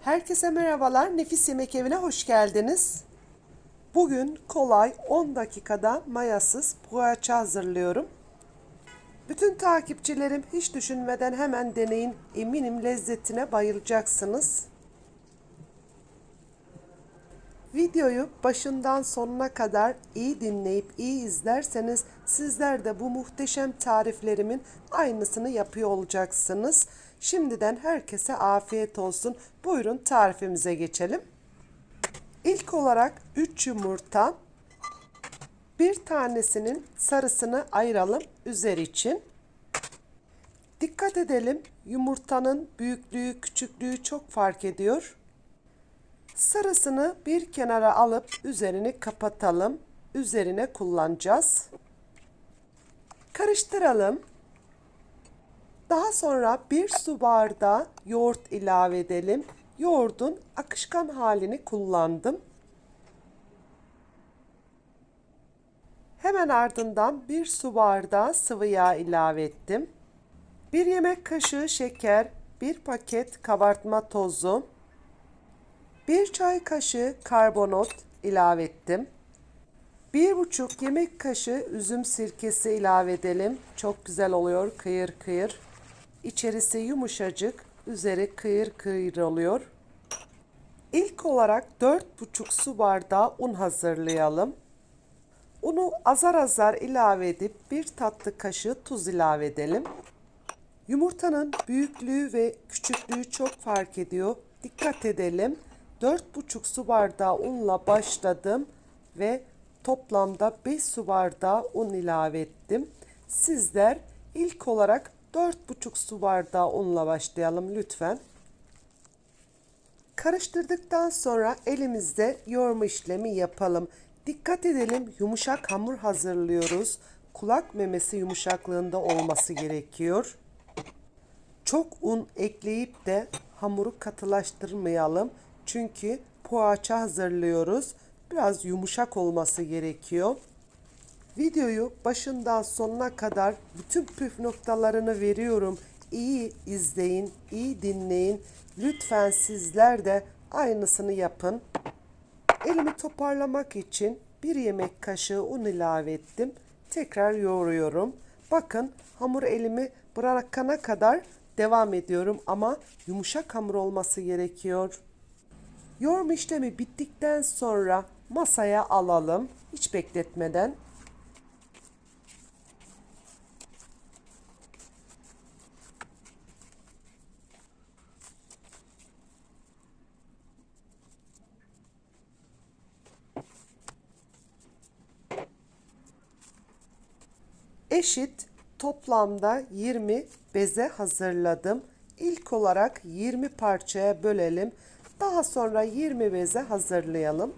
Herkese merhabalar. Nefis Yemek Evi'ne hoş geldiniz. Bugün kolay 10 dakikada mayasız poğaça hazırlıyorum. Bütün takipçilerim hiç düşünmeden hemen deneyin. Eminim lezzetine bayılacaksınız. Videoyu başından sonuna kadar iyi dinleyip iyi izlerseniz sizler de bu muhteşem tariflerimin aynısını yapıyor olacaksınız. Şimdiden herkese afiyet olsun. Buyurun tarifimize geçelim. İlk olarak 3 yumurta, bir tanesinin sarısını ayıralım üzeri için. Dikkat edelim yumurtanın büyüklüğü küçüklüğü çok fark ediyor. Sarısını bir kenara alıp üzerini kapatalım. Üzerine kullanacağız. Karıştıralım. Daha sonra bir su bardağı yoğurt ilave edelim. Yoğurdun akışkan halini kullandım. Hemen ardından bir su bardağı sıvı yağ ilave ettim. Bir yemek kaşığı şeker, bir paket kabartma tozu, bir çay kaşığı karbonat ilave ettim. Bir buçuk yemek kaşığı üzüm sirkesi ilave edelim. Çok güzel oluyor kıyır kıyır. İçerisi yumuşacık, üzeri kıyır kıyır oluyor. İlk olarak dört buçuk su bardağı un hazırlayalım. Unu azar azar ilave edip bir tatlı kaşığı tuz ilave edelim. Yumurtanın büyüklüğü ve küçüklüğü çok fark ediyor. Dikkat edelim. 4,5 su bardağı unla başladım ve toplamda 5 su bardağı un ilave ettim. Sizler ilk olarak 4,5 su bardağı unla başlayalım lütfen. Karıştırdıktan sonra elimizde yoğurma işlemi yapalım. Dikkat edelim yumuşak hamur hazırlıyoruz. Kulak memesi yumuşaklığında olması gerekiyor. Çok un ekleyip de hamuru katılaştırmayalım. Çünkü poğaça hazırlıyoruz. Biraz yumuşak olması gerekiyor. Videoyu başından sonuna kadar bütün püf noktalarını veriyorum. İyi izleyin, iyi dinleyin. Lütfen sizler de aynısını yapın. Elimi toparlamak için bir yemek kaşığı un ilave ettim. Tekrar yoğuruyorum. Bakın hamur elimi bırakana kadar devam ediyorum ama yumuşak hamur olması gerekiyor. Yoğurma işlemi bittikten sonra masaya alalım hiç bekletmeden. Eşit toplamda 20 beze hazırladım. İlk olarak 20 parçaya bölelim. Daha sonra 20 beze hazırlayalım.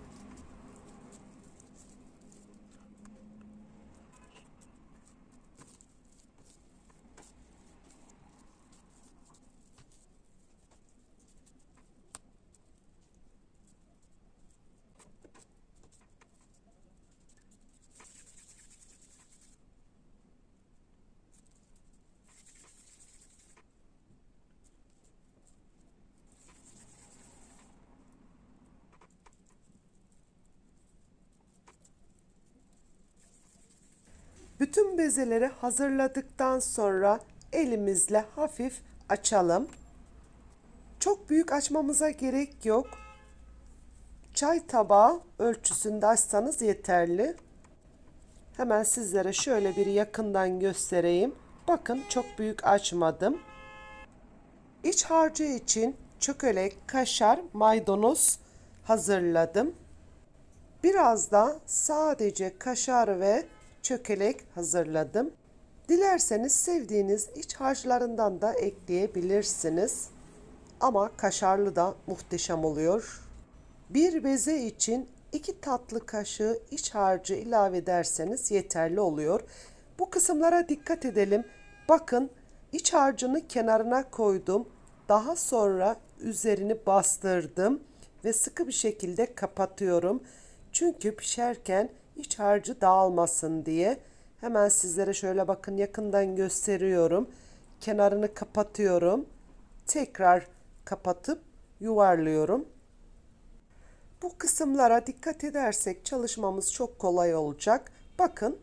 Bütün bezeleri hazırladıktan sonra elimizle hafif açalım. Çok büyük açmamıza gerek yok. Çay tabağı ölçüsünde açsanız yeterli. Hemen sizlere şöyle bir yakından göstereyim. Bakın çok büyük açmadım. İç harcı için çökelek, kaşar, maydanoz hazırladım. Biraz da sadece kaşar ve çökelek hazırladım. Dilerseniz sevdiğiniz iç harçlarından da ekleyebilirsiniz. Ama kaşarlı da muhteşem oluyor. Bir beze için iki tatlı kaşığı iç harcı ilave ederseniz yeterli oluyor. Bu kısımlara dikkat edelim. Bakın iç harcını kenarına koydum. Daha sonra üzerini bastırdım ve sıkı bir şekilde kapatıyorum. Çünkü pişerken iç harcı dağılmasın diye hemen sizlere şöyle bakın yakından gösteriyorum. Kenarını kapatıyorum. Tekrar kapatıp yuvarlıyorum. Bu kısımlara dikkat edersek çalışmamız çok kolay olacak. Bakın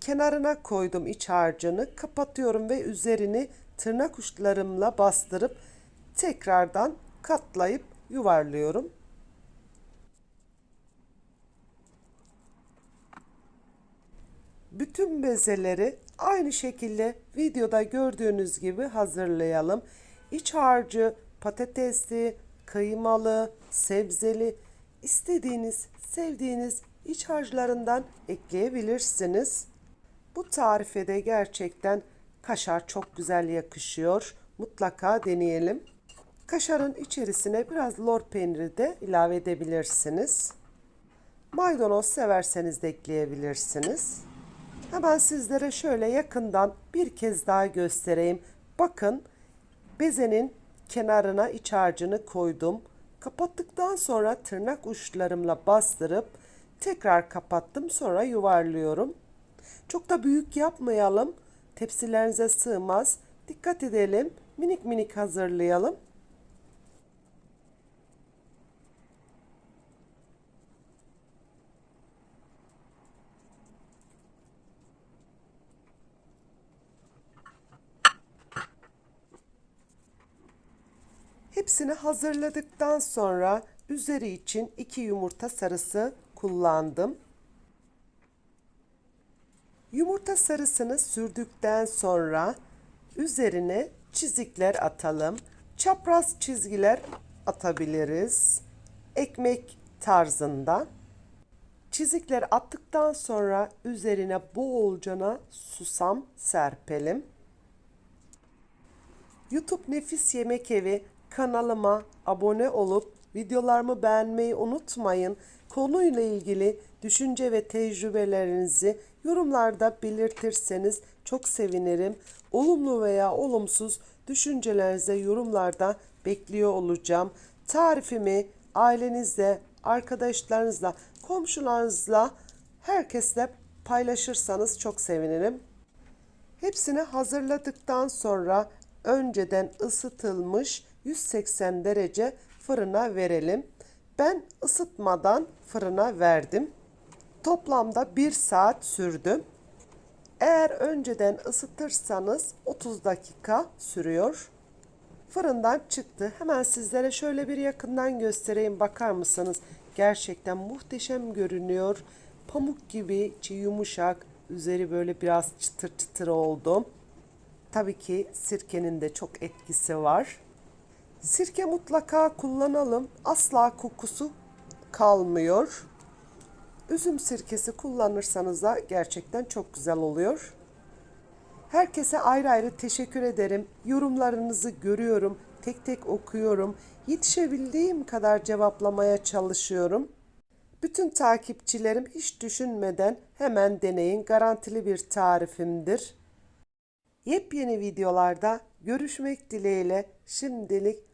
kenarına koydum iç harcını kapatıyorum ve üzerini tırnak uçlarımla bastırıp tekrardan katlayıp yuvarlıyorum. Bütün bezeleri aynı şekilde videoda gördüğünüz gibi hazırlayalım. İç harcı patatesli, kıymalı, sebzeli istediğiniz, sevdiğiniz iç harçlarından ekleyebilirsiniz. Bu tarife de gerçekten kaşar çok güzel yakışıyor. Mutlaka deneyelim. Kaşarın içerisine biraz lor peyniri de ilave edebilirsiniz. Maydanoz severseniz de ekleyebilirsiniz. Hemen sizlere şöyle yakından bir kez daha göstereyim. Bakın bezenin kenarına iç harcını koydum. Kapattıktan sonra tırnak uçlarımla bastırıp tekrar kapattım sonra yuvarlıyorum. Çok da büyük yapmayalım. Tepsilerinize sığmaz. Dikkat edelim. Minik minik hazırlayalım. Hepsini hazırladıktan sonra üzeri için iki yumurta sarısı kullandım. Yumurta sarısını sürdükten sonra üzerine çizikler atalım. Çapraz çizgiler atabiliriz. Ekmek tarzında. Çizikler attıktan sonra üzerine bolcana susam serpelim. YouTube Nefis Yemek Evi kanalıma abone olup videolarımı beğenmeyi unutmayın. Konuyla ilgili düşünce ve tecrübelerinizi yorumlarda belirtirseniz çok sevinirim. Olumlu veya olumsuz düşüncelerinizi yorumlarda bekliyor olacağım. Tarifimi ailenizle, arkadaşlarınızla, komşularınızla, herkesle paylaşırsanız çok sevinirim. Hepsini hazırladıktan sonra önceden ısıtılmış 180 derece fırına verelim. Ben ısıtmadan fırına verdim. Toplamda 1 saat sürdü. Eğer önceden ısıtırsanız 30 dakika sürüyor. Fırından çıktı. Hemen sizlere şöyle bir yakından göstereyim bakar mısınız? Gerçekten muhteşem görünüyor. Pamuk gibi içi yumuşak, üzeri böyle biraz çıtır çıtır oldu. Tabii ki sirkenin de çok etkisi var. Sirke mutlaka kullanalım. Asla kokusu kalmıyor. Üzüm sirkesi kullanırsanız da gerçekten çok güzel oluyor. Herkese ayrı ayrı teşekkür ederim. Yorumlarınızı görüyorum. Tek tek okuyorum. Yetişebildiğim kadar cevaplamaya çalışıyorum. Bütün takipçilerim hiç düşünmeden hemen deneyin. Garantili bir tarifimdir. Yepyeni videolarda görüşmek dileğiyle şimdilik